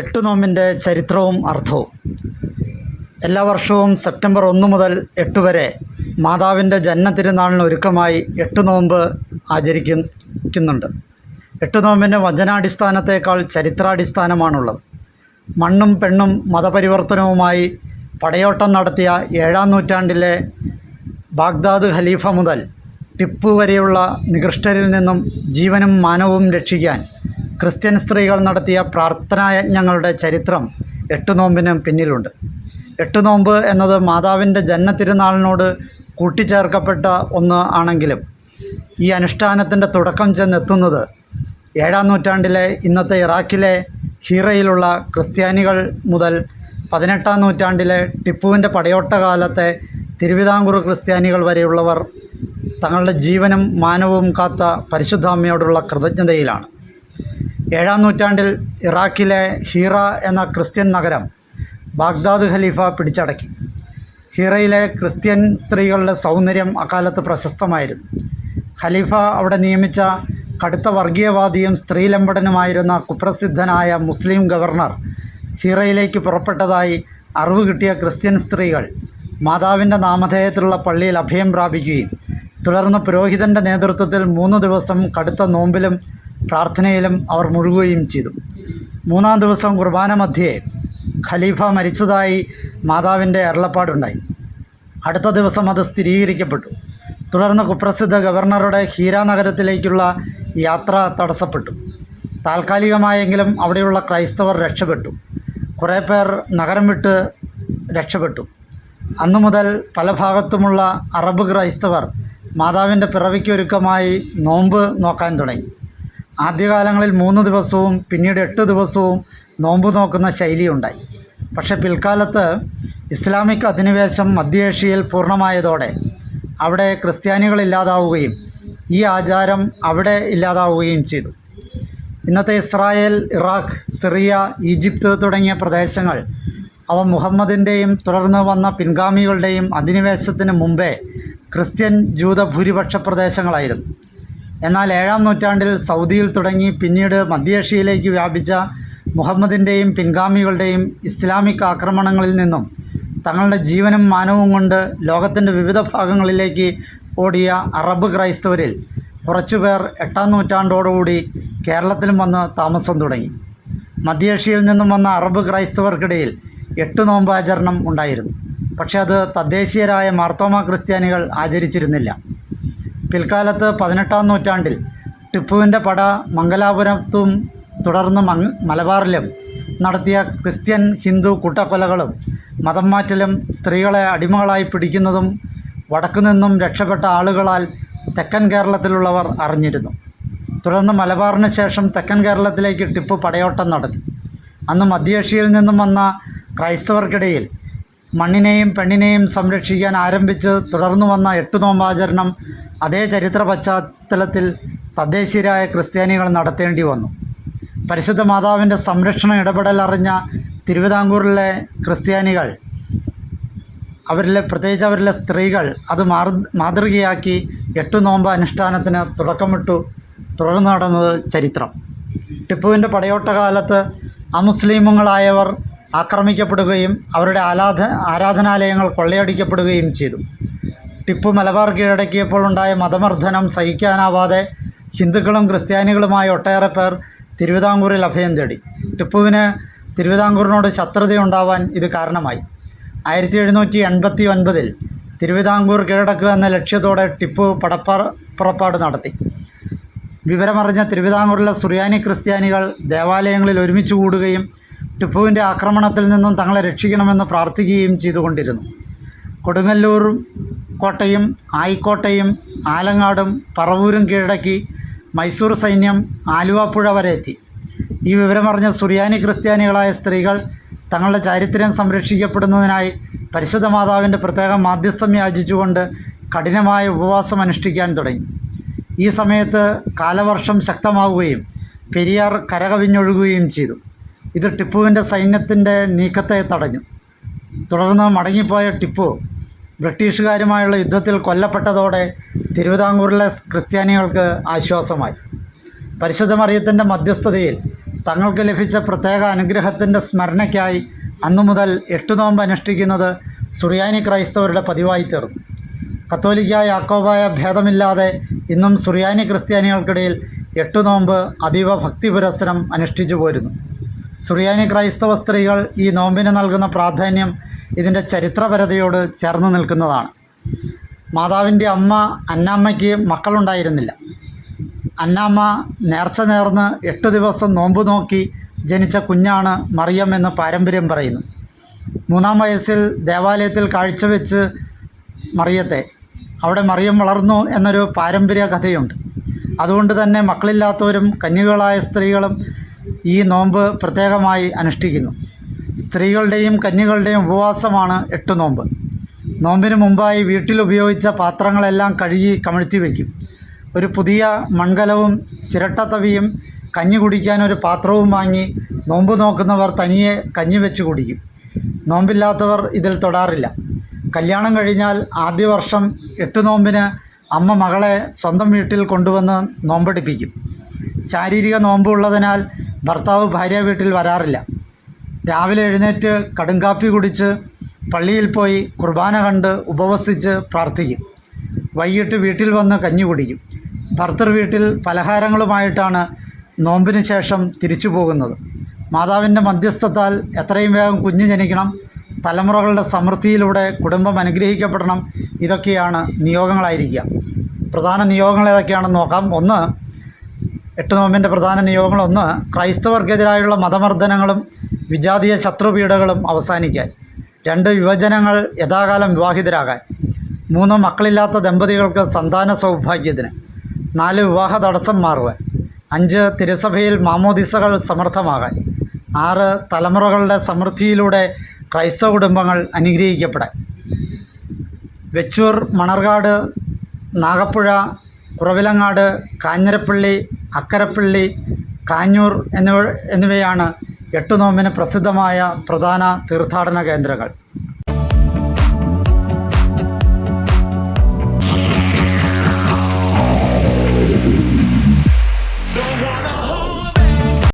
എട്ട് നോമ്പിന്റെ ചരിത്രവും അർത്ഥവും. എല്ലാ വർഷവും സെപ്റ്റംബർ ഒന്ന് മുതൽ എട്ട് വരെ മാതാവിന്റെ ജന്മതിരുനാളിന് ഒരുക്കമായി എട്ട് നോമ്പ് ആചരിക്കുന്നുണ്ട്. എട്ട് നോമ്പിന്റെ വചനാടിസ്ഥാനത്തേക്കാൾ ചരിത്രാടിസ്ഥാനമാണുള്ളത്. മണ്ണും പെണ്ണും മതപരിവർത്തനവുമായി പടയോട്ടം നടത്തിയ ഏഴാം നൂറ്റാണ്ടിലെ ബാഗ്ദാദ് ഖലീഫ മുതൽ ടിപ്പു വരെയുള്ള നികൃഷ്ടരിൽ നിന്നും ജീവനും മാനവും രക്ഷിക്കാൻ ക്രിസ്ത്യൻ സ്ത്രീകൾ നടത്തിയ പ്രാർത്ഥനായജ്ഞങ്ങളുടെ ചരിത്രം എട്ട് നോമ്പിന് പിന്നിലുണ്ട്. എട്ട് നോമ്പ് എന്നത് മാതാവിന്റെ ജന്മതിരുനാളിനോട് കൂട്ടിച്ചേർക്കപ്പെട്ട ഒന്ന് ആണെങ്കിലും ഈ അനുഷ്ഠാനത്തിന്റെ തുടക്കം ചെന്നെത്തുന്നത് ഏഴാം നൂറ്റാണ്ടിലെ ഇന്നത്തെ ഇറാഖിലെ ഹീറയിലുള്ള ക്രിസ്ത്യാനികൾ മുതൽ പതിനെട്ടാം നൂറ്റാണ്ടിലെ ടിപ്പുവിന്റെ പടയോട്ട കാലത്തെ തിരുവിതാംകൂർ ക്രിസ്ത്യാനികൾ വരെയുള്ളവർ തങ്ങളുടെ ജീവനും മാനവും കാത്ത പരിശുദ്ധാമ്മയോടുള്ള കൃതജ്ഞതയിലാണ്. ഏഴാം നൂറ്റാണ്ടിൽ ഇറാഖിലെ ഹീറ എന്ന ക്രിസ്ത്യൻ നഗരം ബാഗ്ദാദ് ഖലീഫ പിടിച്ചടക്കി. ഹീറയിലെ ക്രിസ്ത്യൻ സ്ത്രീകളുടെ സൗന്ദര്യം അക്കാലത്ത് പ്രശസ്തമായിരുന്നു. ഖലീഫ അവിടെ നിയമിച്ച കടുത്ത വർഗീയവാദിയും സ്ത്രീലമ്പടനുമായിരുന്ന കുപ്രസിദ്ധനായ മുസ്ലിം ഗവർണർ ഹീറയിലേക്ക് പുറപ്പെട്ടതായി അറിവ് കിട്ടിയ ക്രിസ്ത്യൻ സ്ത്രീകൾ മാതാവിന്റെ നാമധേയത്തിലുള്ള പള്ളിയിൽ അഭയം പ്രാപിക്കുകയും തുടർന്ന് പുരോഹിതന്റെ നേതൃത്വത്തിൽ മൂന്ന് ദിവസം കടുത്ത നോമ്പിലും പ്രാർത്ഥനയിലും അവർ മുഴുകുകയും ചെയ്തു. മൂന്നാം ദിവസം കുർബാന മധ്യേ ഖലീഫ മരിച്ചതായി മാതാവിന്റെ അരുളപ്പാടുണ്ടായി. അടുത്ത ദിവസം അത് സ്ഥിരീകരിക്കപ്പെട്ടു. തുടർന്ന് കുപ്രസിദ്ധ ഗവർണറുടെ ഹീര നഗരത്തിലേക്കുള്ള യാത്ര തടസ്സപ്പെട്ടു. താൽക്കാലികമായെങ്കിലും അവിടെയുള്ള ക്രൈസ്തവർ രക്ഷപ്പെട്ടു. കുറേ പേർ നഗരം വിട്ട് രക്ഷപ്പെട്ടു. അന്നു മുതൽ പല ഭാഗത്തുമുള്ള അറബ് ക്രൈസ്തവർ മാതാവിന്റെ പിറവിക്കൊരുക്കമായി നോമ്പ് നോക്കാൻ തുടങ്ങി. ആദ്യകാലങ്ങളിൽ മൂന്ന് ദിവസവും പിന്നീട് എട്ട് ദിവസവും നോമ്പ് നോക്കുന്ന ശൈലിയുണ്ടായി. പക്ഷേ പിൽക്കാലത്ത് ഇസ്ലാമിക് അധിനിവേശം മധ്യേഷ്യയിൽ പൂർണമായതോടെ അവിടെ ക്രിസ്ത്യാനികൾ ഇല്ലാതാവുകയും ഈ ആചാരം അവിടെ ഇല്ലാതാവുകയും ചെയ്തു. ഇന്നത്തെ ഇസ്രായേൽ ഇറാഖ് സിറിയ ഈജിപ്ത് തുടങ്ങിയ പ്രദേശങ്ങൾ അവ മുഹമ്മദിന്റെയും തുടർന്ന് വന്ന പിൻഗാമികളുടെയും അധിനിവേശത്തിന് മുമ്പേ ക്രിസ്ത്യൻ ജൂത ഭൂരിപക്ഷ പ്രദേശങ്ങളായിരുന്നു. എന്നാൽ ഏഴാം നൂറ്റാണ്ടിൽ സൗദിയിൽ തുടങ്ങി പിന്നീട് മധ്യേഷ്യയിലേക്ക് വ്യാപിച്ച മുഹമ്മദിന്റെയും പിൻഗാമികളുടെയും ഇസ്ലാമിക് ആക്രമണങ്ങളിൽ നിന്നും തങ്ങളുടെ ജീവനും മാനവും കൊണ്ട് ലോകത്തിന്റെ വിവിധ ഭാഗങ്ങളിലേക്ക് ഓടിയ അറബ് ക്രൈസ്തവരിൽ കുറച്ചുപേർ എട്ടാം നൂറ്റാണ്ടോടുകൂടി കേരളത്തിലും വന്ന് താമസം തുടങ്ങി. മധ്യേഷ്യയിൽ നിന്നും വന്ന അറബ് ക്രൈസ്തവർക്കിടയിൽ എട്ട് നോമ്പാചരണം ഉണ്ടായിരുന്നു. പക്ഷേ അത് തദ്ദേശീയരായ മാർത്തോമ ക്രിസ്ത്യാനികൾ ആചരിച്ചിരുന്നില്ല. പിൽക്കാലത്ത് പതിനെട്ടാം നൂറ്റാണ്ടിൽ ടിപ്പുവിന്റെ പട മംഗലാപുരത്തും തുടർന്ന് മലബാറിലും നടത്തിയ ക്രിസ്ത്യൻ ഹിന്ദു കൂട്ടക്കൊലകളും മതം മാറ്റലും സ്ത്രീകളെ അടിമകളായി പിടിക്കുന്നതും വടക്കുനിന്നും രക്ഷപ്പെട്ട ആളുകളാൽ തെക്കൻ കേരളത്തിലുള്ളവർ അറിഞ്ഞിരുന്നു. തുടർന്ന് മലബാറിന് ശേഷം തെക്കൻ കേരളത്തിലേക്ക് ടിപ്പു പടയോട്ടം നടത്തി. അന്ന് മധ്യേഷ്യയിൽ നിന്നും വന്ന ക്രൈസ്തവർക്കിടയിൽ മണ്ണിനെയും പെണ്ണിനെയും സംരക്ഷിക്കാൻ ആരംഭിച്ച് തുടർന്നു വന്ന എട്ടു നോമ്പാചരണം അതേ ചരിത്ര പശ്ചാത്തലത്തിൽ തദ്ദേശീയരായ ക്രിസ്ത്യാനികൾ നടത്തേണ്ടി വന്നു. പരിശുദ്ധ മാതാവിന്റെ സംരക്ഷണ ഇടപെടൽ അറിഞ്ഞ തിരുവിതാംകൂറിലെ ക്രിസ്ത്യാനികൾ അവരിലെ പ്രത്യേകിച്ച് അവരിലെ സ്ത്രീകൾ അത് മാതൃകയാക്കി എട്ട് നോമ്പ് അനുഷ്ഠാനത്തിന് തുടക്കമിട്ടു. തുടർന്ന് നടന്നത് ചരിത്രം. ടിപ്പുവിന്റെ പടയോട്ട കാലത്ത് അമുസ്ലിമുകളായവർ ആക്രമിക്കപ്പെടുകയും അവരുടെ ആരാധ ആരാധനാലയങ്ങൾ കൊള്ളയടിക്കപ്പെടുകയും ചെയ്തു. ടിപ്പു മലബാർ കീഴടക്കിയപ്പോൾ ഉണ്ടായ മതമർദ്ദനം സഹിക്കാനാവാതെ ഹിന്ദുക്കളും ക്രിസ്ത്യാനികളുമായ ഒട്ടേറെ പേർ തിരുവിതാംകൂറിൽ അഭയം തേടി. ടിപ്പുവിന് തിരുവിതാംകൂറിനോട് ശത്രുതയുണ്ടാവാൻ ഇത് കാരണമായി. ആയിരത്തി എഴുന്നൂറ്റി എൺപത്തി ഒൻപതിൽ തിരുവിതാംകൂർ കീഴടക്കുക എന്ന ലക്ഷ്യത്തോടെ ടിപ്പു പടപ്പ പുറപ്പാട് നടത്തി. വിവരമറിഞ്ഞ തിരുവിതാംകൂറിലെ സുറിയാനി ക്രിസ്ത്യാനികൾ ദേവാലയങ്ങളിൽ ഒരുമിച്ച് കൂടുകയും ടിപ്പുവിന്റെ ആക്രമണത്തിൽ നിന്നും തങ്ങളെ രക്ഷിക്കണമെന്ന് പ്രാർത്ഥിക്കുകയും ചെയ്തുകൊണ്ടിരുന്നു. കൊടുങ്ങല്ലൂർ കോട്ടയും ആയിക്കോട്ടയും ആലങ്ങാടും പറവൂരും കീഴടക്കി മൈസൂർ സൈന്യം ആലുവാപ്പുഴ വരെ എത്തി. ഈ വിവരമറിഞ്ഞ സുറിയാനി ക്രിസ്ത്യാനികളായ സ്ത്രീകൾ തങ്ങളുടെ ചാരിത്രം സംരക്ഷിക്കപ്പെടുന്നതിനായി പരിശുദ്ധ മാതാവിന്റെ പ്രത്യേക മാധ്യസ്ഥം യാചിച്ചുകൊണ്ട് കഠിനമായ ഉപവാസം അനുഷ്ഠിക്കാൻ തുടങ്ങി. ഈ സമയത്ത് കാലവർഷം ശക്തമാവുകയും പെരിയാർ കരകവിഞ്ഞൊഴുകുകയും ചെയ്തു. ഇത് ടിപ്പുവിന്റെ സൈന്യത്തിന്റെ നീക്കത്തെ തടഞ്ഞു. തുടർന്ന് മടങ്ങിപ്പോയ ടിപ്പു ബ്രിട്ടീഷുകാരുമായുള്ള യുദ്ധത്തിൽ കൊല്ലപ്പെട്ടതോടെ തിരുവിതാംകൂറിലെ ക്രിസ്ത്യാനികൾക്ക് ആശ്വാസമായി. പരിശുദ്ധ മറിയത്തിന്റെ മധ്യസ്ഥതയിൽ തങ്ങൾക്ക് ലഭിച്ച പ്രത്യേക അനുഗ്രഹത്തിന്റെ സ്മരണയ്ക്കായി അന്നു മുതൽ എട്ട് നോമ്പ് അനുഷ്ഠിക്കുന്നത് സുറിയാനി ക്രൈസ്തവരുടെ പതിവായി തീർന്നു. കത്തോലിക്കായ യാക്കോബായ ഭേദമില്ലാതെ ഇന്നും സുറിയാനി ക്രിസ്ത്യാനികൾക്കിടയിൽ എട്ട് നോമ്പ് അതീവ ഭക്തി പുരസ്സരം അനുഷ്ഠിച്ചു പോരുന്നു. സുറിയാനി ക്രൈസ്തവ സ്ത്രീകൾ ഈ നോമ്പിന് നൽകുന്ന പ്രാധാന്യം ഇതിന്റെ ചരിത്രപരതയോട് ചേർന്ന് നിൽക്കുന്നതാണ്. മാതാവിന്റെ അമ്മ അന്നാമ്മയ്ക്ക് മക്കളുണ്ടായിരുന്നില്ല. അന്നാമ്മ നേർച്ച നേർന്ന് എട്ട് ദിവസം നോമ്പ് നോക്കി ജനിച്ച കുഞ്ഞാണ് മറിയം എന്ന് പാരമ്പര്യം പറയുന്നു. മൂന്നാം വയസ്സിൽ ദേവാലയത്തിൽ കാഴ്ചവെച്ച് മറിയത്തെ. അവിടെ മറിയം വളർന്നു എന്നൊരു പാരമ്പര്യ കഥയുണ്ട്. അതുകൊണ്ട് തന്നെ മക്കളില്ലാത്തവരും കന്യകളായ സ്ത്രീകളും ഈ നോമ്പ് പ്രത്യേകമായി അനുഷ്ഠിക്കുന്നു. സ്ത്രീകളുടെയും കന്യകളുടെയും ഉപവാസമാണ് എട്ട് നോമ്പ്. നോമ്പിന് മുമ്പായി വീട്ടിൽ ഉപയോഗിച്ച പാത്രങ്ങളെല്ലാം കഴുകി കമഴ്ത്തി വയ്ക്കും. ഒരു പുതിയ മൺകലവും ചിരട്ടത്തവിയും കഞ്ഞി കുടിക്കാൻ ഒരു പാത്രവും വാങ്ങി നോമ്പ് നോക്കുന്നവർ തനിയെ കഞ്ഞി വെച്ച് കുടിക്കും. നോമ്പില്ലാത്തവർ ഇതിൽ തൊടാറില്ല. കല്യാണം കഴിഞ്ഞാൽ ആദ്യ വർഷം എട്ട് നോമ്പിന് അമ്മ മകളെ സ്വന്തം വീട്ടിൽ കൊണ്ടുവന്ന് നോമ്പെടുപ്പിക്കും. ശാരീരിക നോമ്പുള്ളതിനാൽ ഭർത്താവ് ഭാര്യ വീട്ടിൽ വരാറില്ല. രാവിലെ എഴുന്നേറ്റ് കടുങ്കാപ്പി കുടിച്ച് പള്ളിയിൽ പോയി കുർബാന കണ്ട് ഉപവസിച്ച് പ്രാർത്ഥിക്കും. വൈകിട്ട് വീട്ടിൽ വന്ന് കഞ്ഞി കുടിക്കും. ഭർത്തൃ വീട്ടിൽ പലഹാരങ്ങളുമായിട്ടാണ് നോമ്പിന് ശേഷം തിരിച്ചു പോകുന്നത്. മാതാവിന്റെ മധ്യസ്ഥത്താൽ എത്രയും വേഗം കുഞ്ഞ് ജനിക്കണം. തലമുറകളുടെ സമൃദ്ധിയിലൂടെ കുടുംബം അനുഗ്രഹിക്കപ്പെടണം. ഇതൊക്കെയാണ് നിയോഗങ്ങളായിരിക്കുക. പ്രധാന നിയോഗങ്ങൾ ഏതൊക്കെയാണെന്ന് നോക്കാം. ഒന്ന് എട്ട് നോമ്പിന്റെ പ്രധാന നിയോഗങ്ങളൊന്ന് ക്രൈസ്തവർക്കെതിരായുള്ള മതമർദ്ദനങ്ങളും വിജാതീയ ശത്രുപീഡകളും അവസാനിക്കാൻ. രണ്ട് യുവജനങ്ങൾ യഥാകാലം വിവാഹിതരാകാൻ. മൂന്ന് മക്കളില്ലാത്ത ദമ്പതികൾക്ക് സന്താന സൗഭാഗ്യത്തിന്. നാല് വിവാഹ തടസ്സം മാറുവാൻ. അഞ്ച് തിരുസഭയിൽ മാമോദിസകൾ സമർത്ഥമാകാൻ. ആറ് തലമുറകളുടെ സമൃദ്ധിയിലൂടെ ക്രൈസ്തവ കുടുംബങ്ങൾ അനുഗ്രഹിക്കപ്പെടാൻ. വെച്ചൂർ മണർകാട് നാഗപ്പുഴ കുറവിലങ്ങാട് കാഞ്ഞിരപ്പള്ളി അക്കരപ്പള്ളി കാഞ്ഞൂർ എന്നിവ എന്നിവയാണ് എട്ട് നോമ്പിന് പ്രസിദ്ധമായ പ്രധാന തീർത്ഥാടന കേന്ദ്രങ്ങൾ.